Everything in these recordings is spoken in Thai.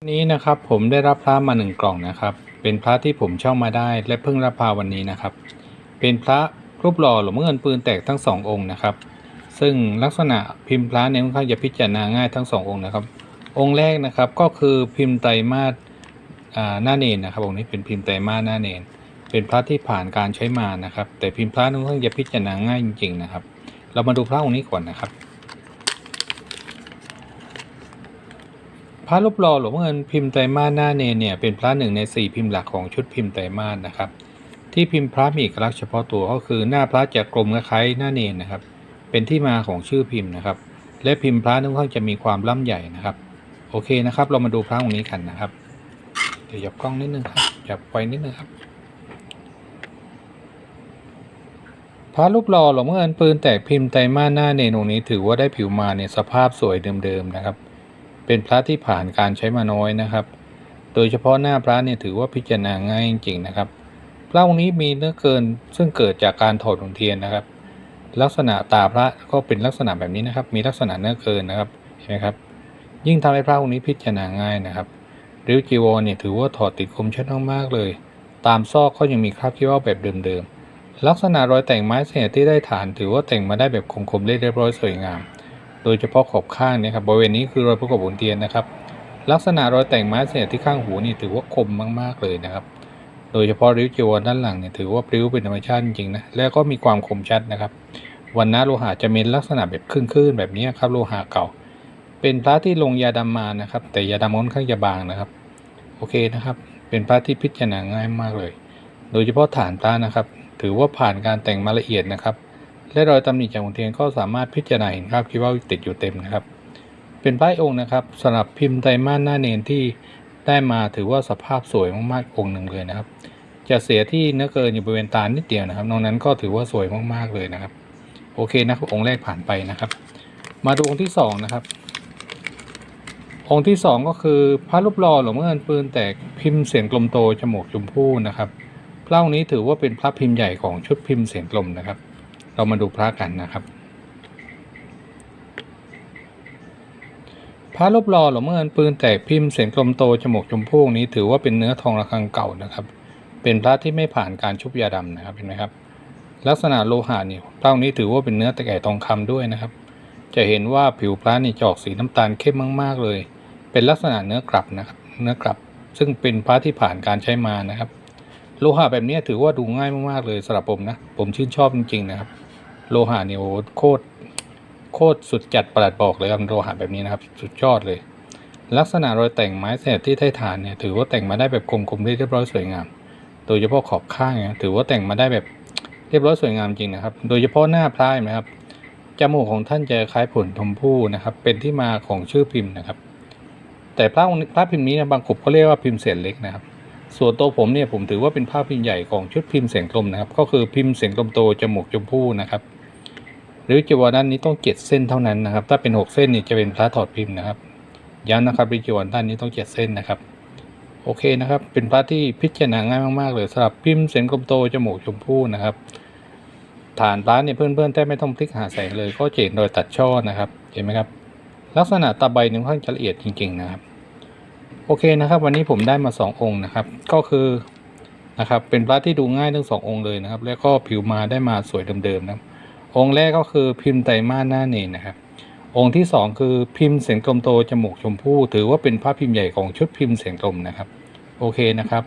วันนี้นะครับผมได้รับพระมาหนึ่งกล่องนะครับ เป็นพระที่ผมเช่ามาได้และเพิ่งรับพาวันนี้นะครับ เป็นพระรูปหล่อหลวงเงินปืนแตกทั้งสององค์นะครับ ซึ่งลักษณะพิมพ์พระเนี่ยค่อนข้างจะพิจารณาง่ายทั้งสององค์นะครับ องค์แรกนะครับก็คือพิมพ์ไตรมาสอ่าหน้าเนนนะครับองค์นี้เป็นพิมพ์ไตรมาสหน้าเนน เป็นพระที่ผ่านการใช้มานะครับ แต่พิมพ์พระนี่ค่อนข้างจะพิจารณาง่ายจริงๆนะครับ เรามาดูพระองค์นี้ก่อนนะครับ พระรูปหล่อหลวงพ่อเงินพิมพ์ไตรมาสหน้าเนเนี่ยเป็นพระหนึ่งในสี่พิมพ์หลักของชุดพิมพ์ไตรมาสนะครับ ที่พิมพ์พระมีเอกลักษณ์เฉพาะตัวก็คือหน้าพระจะกลมคล้ายหน้าเนนนะครับ เป็นที่มาของชื่อพิมพ์นะครับ และพิมพ์พระนั้นค่อนข้างจะมีความล่ำใหญ่นะครับ โอเคนะครับ เรามาดูพระองค์นี้กันนะครับ เดี๋ยวหยับกล้องนิดนึงครับหยับไฟนิดนึงครับพระรูปหล่อหลวงพ่อเงินปืนแตกพิมพ์ไตรมาสหน้าเนนองนี้ถือว่าได้ผิวมาในสภาพสวยเดิมๆนะครับ เป็นพระที่ผ่านการใช้มาน้อยนะครับ โดยเฉพาะหน้าพระเนี่ยถือว่าพิจารณาง่ายจริงๆนะครับพระองค์นี้มีเนื้อเกินซึ่งเกิดจากการถอดหุ่นเทียนนะครับ ลักษณะตาพระก็เป็นลักษณะแบบนี้นะครับ มีลักษณะเนื้อเกินนะครับเห็นไหมครับ ยิ่งทำให้พระองค์นี้พิจารณาง่ายนะครับริ้วจีวรเนี่ยถือว่าถอดติดคมชัดมากๆเลย ตามซอกก็ยังมีคราบขี้ว่าแบบเดิมๆลักษณะรอยแต่งไม้เสียที่ได้ฐานถือว่าแต่งมาได้แบบคมๆเรียบร้อยสวยงาม โดยเฉพาะขอบข้างเนี่ยครับบริเวณนี้คือรอยประกบหุ่นเทียนนะครับ ลักษณะรอยแต่งไม้เสียที่ข้างหูนี่ถือว่าคมมากๆเลยนะครับ โดยเฉพาะริ้วจีวรด้านหลังเนี่ยถือว่าริ้วเป็นธรรมชาติจริงๆนะแล้วก็มีความคมชัดนะครับวันนะโลหะจะมีลักษณะแบบคลื่นๆแบบนี้ครับโลหะเก่า เป็นพระที่ลงยาดำมานะครับ แต่ยาดำค่อนข้างจะบางนะครับ โอเคนะครับ เป็นพระที่พิจารณาง่ายมากเลย โดยเฉพาะฐานพระนะครับ ถือว่าผ่านการแต่งมาละเอียดนะครับ และรอยตำหนิจากหุ่นเทียนก็สามารถพิจารณาเห็นคราบขี้ว่าติดอยู่เต็มนะครับ เป็นพระองค์นะครับสำหรับพิมพ์ไตรมาสหน้าเนนที่ได้มาถือว่าสภาพสวยมากๆองค์หนึ่งเลยนะครับ จะเสียที่เนื้อเกินอยู่บริเวณตานิดเดียวนะครับนอกนั้นก็ถือว่าสวยมากๆเลยนะครับ โอเคนะครับองค์แรกผ่านไปนะครับ มาดูองค์ที่สองนะครับองค์ที่สองก็คือพระรูปหล่อหลวงพ่อเงินปืนแตกพิมพ์เสียงกลมโตจมูกชมพู่นะครับพระองค์นี้ถือว่าเป็นพระพิมพ์ใหญ่ของชุดพิมพ์เสียงกลมนะครับ เรามาดูพระกันนะครับ พระรูปหล่อหลวงพ่อเงินปืนแตกพิมพ์เสียงกลมโตจมูกชมพู่นี้ถือว่าเป็นเนื้อทองระฆังเก่านะครับ เป็นพระที่ไม่ผ่านการชุบยาดำนะครับเห็นไหมครับ ลักษณะโลหะนี่พระองค์นี้ถือว่าเป็นเนื้อตะแก่ทองคำด้วยนะครับ จะเห็นว่าผิวพระนี่จอกสีน้ำตาลเข้มมากๆเลย เป็นลักษณะเนื้อกลับนะครับ เนื้อกลับ ซึ่งเป็นพระที่ผ่านการใช้มานะครับโลหะแบบนี้ถือว่าดูง่ายมาก ๆ เลยสำหรับผมนะ ผมชื่นชอบจริง ๆ นะครับ โลหะเนี่ยโอ้โหโคตรโคตรสุดจัดประหลัดบอกเลยครับโลหะแบบนี้นะครับ สุดยอดเลย ลักษณะรอยแต่งไม้แสดที่ใต้ฐานเนี่ยถือว่าแต่งมาได้แบบคมๆเรียบร้อยสวยงาม โดยเฉพาะขอบข้างเนี่ยถือว่าแต่งมาได้แบบเรียบร้อยสวยงามจริงนะครับ โดยเฉพาะหน้าพระเห็นไหมครับจมูกของท่านจะคล้ายผลชมพู่นะครับ เป็นที่มาของชื่อพิมพ์นะครับ แต่พระองค์พระพิมพ์นี้นะบางกลุ่มเขาเรียกว่าพิมพ์เศษเล็กนะครับ ส่วนตัวผมเนี่ยผมถือว่าเป็นภาพพิมพ์ใหญ่ของชุดพิมพ์เสียงกลมนะครับ ก็คือพิมพ์เสียงกลมโตจมูกชมพู่นะครับ หรือจีวรด้านนี้ต้องเจ็ดเส้นเท่านั้นนะครับ ถ้าเป็นหกเส้นนี่จะเป็นพระถอดพิมพ์นะครับย้ำนะครับริจีวรด้านนี้ต้องเจ็ดเส้นนะครับ โอเคนะครับ เป็นพระที่พิจารณาง่ายมากๆเลยสำหรับพิมพ์เสียงกลมโตจมูกชมพู่นะครับ ฐานพระเนี่ยเพื่อนๆแทบไม่ต้องพลิกหาแสงเลยก็เห็นรอยตัดช่อนะครับเห็นไหมครับ ลักษณะตาใบนี่ค่อนข้างจะละเอียดจริง ๆนะครับ โอเคนะครับ วันนี้ผมได้มาสององค์นะครับ ก็คือนะครับเป็นพระที่ดูง่ายทั้งสององค์เลยนะครับ แล้วก็ผิวมาได้มาสวยเดิมๆนะครับ องค์แรกก็คือพิมพ์ไตรมาสหน้าเนนนะครับ องค์ที่สองคือพิมพ์เสียงกลมโตจมูกชมพู่ถือว่าเป็นพระพิมพ์ใหญ่ของชุดพิมพ์เสียงกลมนะครับ โอเคนะครับ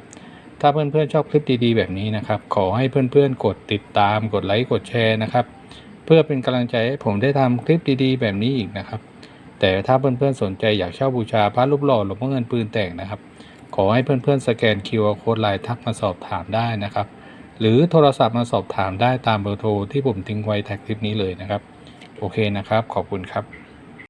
ถ้าเพื่อนๆชอบคลิปดีๆ แบบนี้นะครับ ขอให้เพื่อนๆ กดติดตาม กดไลค์ กดแชร์นะครับ เพื่อเป็นกำลังใจให้ผมได้ทำคลิปดีๆ แบบนี้อีกนะครับ แต่ถ้าเพื่อนๆสนใจอยากเช่าบูชาพระรูปหล่อหลวงพ่อเงินปืนแต่งนะครับ ขอให้เพื่อนๆสแกน QR Code ไลน์ทักมาสอบถามได้นะครับ หรือโทรศัพท์มาสอบถามได้ตามเบอร์โทรที่ผมทิ้งไว้แท็กคลิปนี้เลยนะครับ โอเคนะครับ ขอบคุณครับ